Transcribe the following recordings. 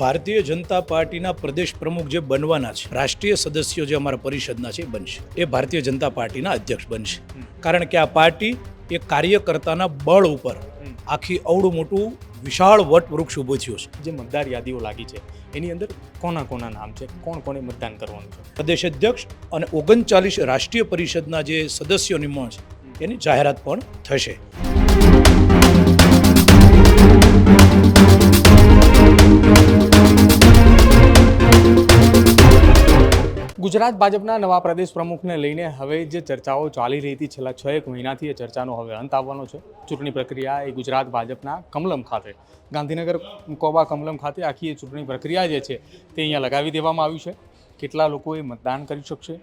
ભારતીય જનતા પાર્ટીના પ્રદેશ પ્રમુખ જે બનવાના છે રાષ્ટ્રીય સદસ્યો જે અમારા પરિષદના છે બનશે. એ ભારતીય જનતા પાર્ટીના અધ્યક્ષ બનશે. કારણ કે આ પાર્ટી એ કાર્યકર્તાના બળ ઉપર આખી અવડું મોટું વિશાળ વટ વૃક્ષ ઊભું થયું છે. જે મતદાર યાદીઓ લાગી છે એની અંદર કોના કોના નામ છે કોણ કોને મતદાન કરવાનું છે? પ્રદેશ અધ્યક્ષ અને ઓગણચાલીસ રાષ્ટ્રીય પરિષદના જે સદસ્યો નિમણ છે એની જાહેરાત પણ થશે. ગુજરાત ભાજપના નવા પ્રદેશ પ્રમુખને લઈને હવે જે ચર્ચાઓ ચાલી રહી હતી છેલ્લા છ એક મહિનાથી એ ચર્ચાનો હવે અંત આવવાનો છે. ચૂંટણી પ્રક્રિયા એ ગુજરાત ભાજપના કમલમ ખાતે, ગાંધીનગર કોબા કમલમ ખાતે આખી એ ચૂંટણી પ્રક્રિયા જે છે તે અહીંયા લગાવી દેવામાં આવ્યું છે. કેટલા લોકોએ મતદાન કરી શકશે,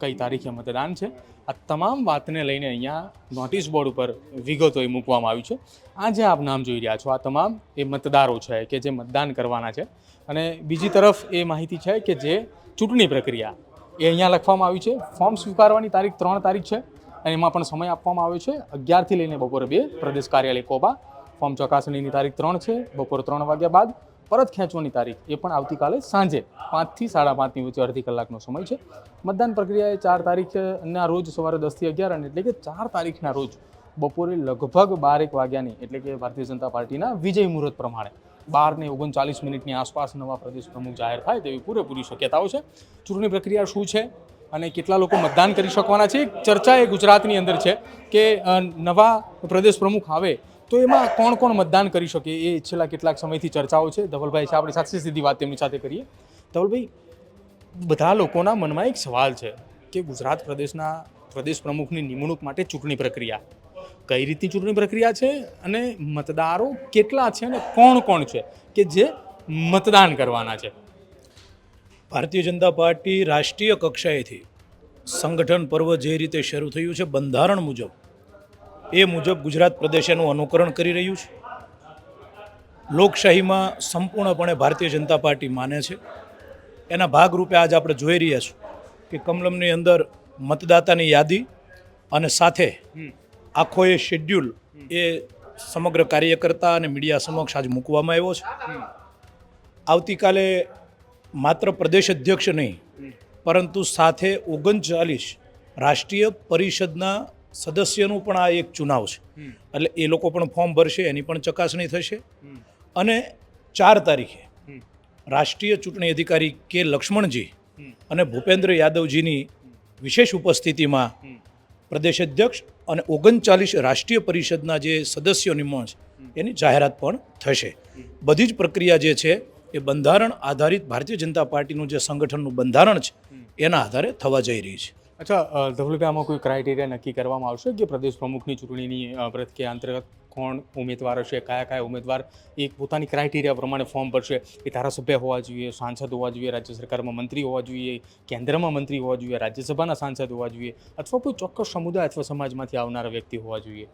કઈ તારીખે મતદાન છે, આ તમામ વાતને લઈને અહીંયા નોટિસ બોર્ડ ઉપર વિગતો એ મૂકવામાં આવ્યું છે. આ જે આપ નામ જોઈ રહ્યા છો, આ તમામ એ મતદારો છે કે જે મતદાન કરવાના છે. અને બીજી તરફ એ માહિતી છે કે જે ચૂંટણી પ્રક્રિયા એ અહીંયા લખવામાં આવ્યું છે. ફોર્મ સ્વીકારવાની તારીખ ત્રણ તારીખ છે અને એમાં પણ સમય આપવામાં આવ્યો છે. અગિયારથી લઈને બપોરે બે પ્રદેશ કાર્યાલય કોબા. ફોર્મ ચકાસણીની તારીખ ત્રણ છે. બપોર ત્રણ વાગ્યા બાદ પરત ખેંચવાની તારીખ એ પણ આવતીકાલે સાંજે પાંચથી સાડા પાંચની વચ્ચે અડધી કલાકનો સમય છે. મતદાન પ્રક્રિયા એ ચાર તારીખના રોજ સવારે દસથી અગિયાર અને એટલે કે ચાર તારીખના રોજ બપોરે લગભગ બારેક વાગ્યાની એટલે કે ભારતીય જનતા પાર્ટીના વિજય મુહૂર્ત પ્રમાણે બાર ને ઓગણચાલીસ મિનિટની આસપાસ નવા પ્રદેશ પ્રમુખ જાહેર થાય તેવી પૂરેપૂરી શક્યતાઓ છે. ચૂંટણી પ્રક્રિયા શું છે અને કેટલા લોકો મતદાન કરી શકવાના છે? ચર્ચા એ ગુજરાતની અંદર છે કે નવા પ્રદેશ પ્રમુખ આવે તો એમાં કોણ કોણ મતદાન કરી શકે એ છેલ્લા કેટલાક સમયથી ચર્ચાઓ છે. ધવલભાઈ છે, આપણી સાથે સીધી વાત તેમની સાથે કરીએ. ધવલભાઈ, બધા લોકોના મનમાં એક સવાલ છે કે ગુજરાત પ્રદેશના પ્રદેશ પ્રમુખની નિમણૂક માટે ચૂંટણી પ્રક્રિયા કઈ રીતની ચૂંટણી પ્રક્રિયા છે અને મતદારો કેટલા છે અને કોણ કોણ છે કે જે મતદાન કરવાના છે? ભારતીય જનતા પાર્ટી રાષ્ટ્રીય કક્ષાએથી સંગઠન પર્વ જે રીતે શરૂ થયું છે બંધારણ મુજબ એ મુજબ ગુજરાત પ્રદેશ એનું અનુકરણ કરી રહ્યું છે. લોકશાહીમાં સંપૂર્ણપણે ભારતીય જનતા પાર્ટી માને છે. એના ભાગરૂપે આજ આપણે જોઈ રહ્યા છું કે કમલમની અંદર મતદાતાની યાદી અને સાથે આખો એ શેડ્યુલ એ સમગ્ર કાર્યકર્તા અને મીડિયા સમક્ષ આજ મૂકવામાં આવ્યો છે. આવતીકાલે માત્ર પ્રદેશ અધ્યક્ષ નહીં, પરંતુ સાથે ઓગણચાલીસ રાષ્ટ્રીય પરિષદના સદસ્યનું પણ આ એક ચુનાવ છે. એટલે એ લોકો પણ ફોર્મ ભરશે, એની પણ ચકાસણી થશે. અને ચાર તારીખે રાષ્ટ્રીય ચૂંટણી અધિકારી કે લક્ષ્મણજી અને ભૂપેન્દ્ર યાદવજીની વિશેષ ઉપસ્થિતિમાં પ્રદેશ અધ્યક્ષ અને ઓગણચાલીસ રાષ્ટ્રીય પરિષદના જે સદસ્યોની નિમણ છે એની જાહેરાત પણ થશે. બધી જ પ્રક્રિયા જે છે, એ બંધારણ આધારિત ભારતીય જનતા પાર્ટીનું જે સંગઠનનું બંધારણ છે, એના આધારે થવા જઈ રહી છે. અચ્છા ધવલભાઈ આમાં કોઈ ક્રાઇટેરિયા નક્કી કરવામાં આવશે કે પ્રદેશ પ્રમુખની ચૂંટણીની પ્રક્રિયા અંતર્ગત? કોણ ઉમેદવાર હશે કયા કયા ઉમેદવાર એ પોતાની ક્રાઇટેરિયા પ્રમાણે ફોર્મ ભરશે. એ ધારાસભ્ય હોવા જોઈએ સાંસદ હોવા જોઈએ રાજ્ય સરકારમાં મંત્રી હોવા જોઈએ કેન્દ્રમાં મંત્રી હોવા જોઈએ રાજ્યસભાના સાંસદ હોવા જોઈએ અથવા કોઈ ચોક્કસ સમુદાય અથવા સમાજમાંથી આવનારા વ્યક્તિ હોવા જોઈએ.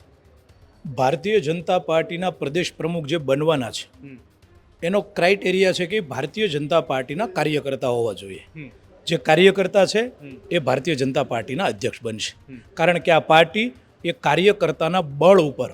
ભારતીય જનતા પાર્ટીના પ્રદેશ પ્રમુખ જે બનવાના છે એનો ક્રાઇટેરિયા છે કે ભારતીય જનતા પાર્ટીના કાર્યકર્તા હોવા જોઈએ. જે કાર્યકર્તા છે એ ભારતીય જનતા પાર્ટીના અધ્યક્ષ બનશે. કારણ કે આ પાર્ટી એ કાર્યકર્તાના બળ ઉપર.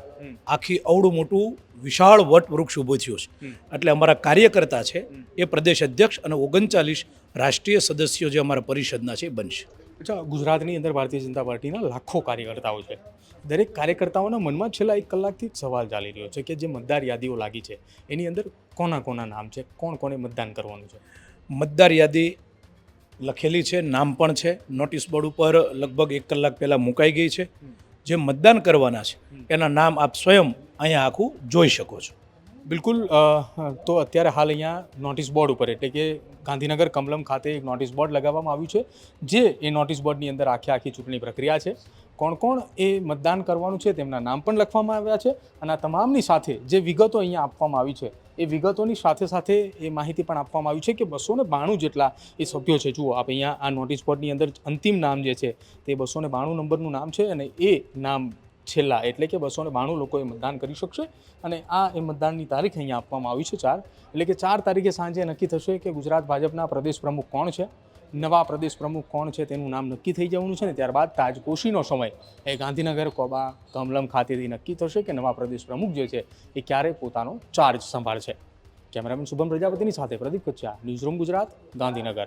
આખી અવડું મોટું વિશાળ વટ વૃક્ષ ઊભું થયું છે. એટલે અમારા કાર્યકર્તા છે એ પ્રદેશ અધ્યક્ષ અને ઓગણચાલીસ રાષ્ટ્રીય સદસ્યો જે અમારા પરિષદના છે એ બનશે. અચ્છા ગુજરાતની અંદર ભારતીય જનતા પાર્ટીના લાખો કાર્યકર્તાઓ છે. દરેક કાર્યકર્તાઓના મનમાં છેલ્લા એક કલાકથી જ સવાલ ચાલી રહ્યો છે કે જે મતદાર યાદીઓ લાગી છે એની અંદર કોના કોના નામ છે કોણ કોને મતદાન કરવાનું છે? મતદાર યાદી લખેલી છે નામ પણ છે નોટિસ બોર્ડ ઉપર લગભગ એક કલાક પહેલાં મુકાઈ ગઈ છે. જે મતદાન કરવાના છે, એના નામ આપ સ્વયં અહીંયા આખું જોઈ શકો છો. બિલકુલ તો અત્યારે હાલ અહીંયા નોટિસ બોર્ડ ઉપર, એટલે કે ગાંધીનગર કમલમ ખાતે એક નોટિસ બોર્ડ લગાવવામાં આવ્યું છે, જે એ નોટિસ બોર્ડની અંદર આખી આખી ચૂંટણી પ્રક્રિયા છે. કોણ કોણ એ મતદાન કરવાનું છે તેમના નામ પણ લખવામાં આવ્યા છે અને આ તમામની સાથે જે વિગતો અહીંયા આપવામાં આવી છે એ વિગતોની સાથે સાથે એ માહિતી પણ આપવામાં આવી છે કે બસો બાણું જેટલા એ સભ્યો છે. જુઓ આપ અહીંયા આ નોટિસ બોર્ડની અંદર અંતિમ નામ જે છે, તે બસો બાણું નંબરનું નામ છે અને એ નામ છેલ્લા એટલે કે બસો ને બાણું લોકોએ મતદાન કરી શકશે અને આ એ મતદાનની તારીખ અહીંયા આપવામાં આવી છે ચાર. એટલે કે ચાર તારીખે સાંજે નક્કી થશે કે ગુજરાત ભાજપના પ્રદેશ પ્રમુખ કોણ છે? નવા પ્રદેશ પ્રમુખ કોણ છે તેનું નામ નક્કી થઈ જવાનું છે ને ત્યારબાદ તાજપોશીનો સમય. એ ગાંધીનગર, કોબા, કમલમ ખાતેથી નક્કી થશે કે નવા પ્રદેશ પ્રમુખ જે છે એ ક્યારે પોતાનો ચાર્જ સંભાળશે. કેમેરામેન શુભમ પ્રજાપતિની સાથે પ્રદીપ કચ્છા ન્યૂઝરૂમ ગુજરાત, ગાંધીનગર.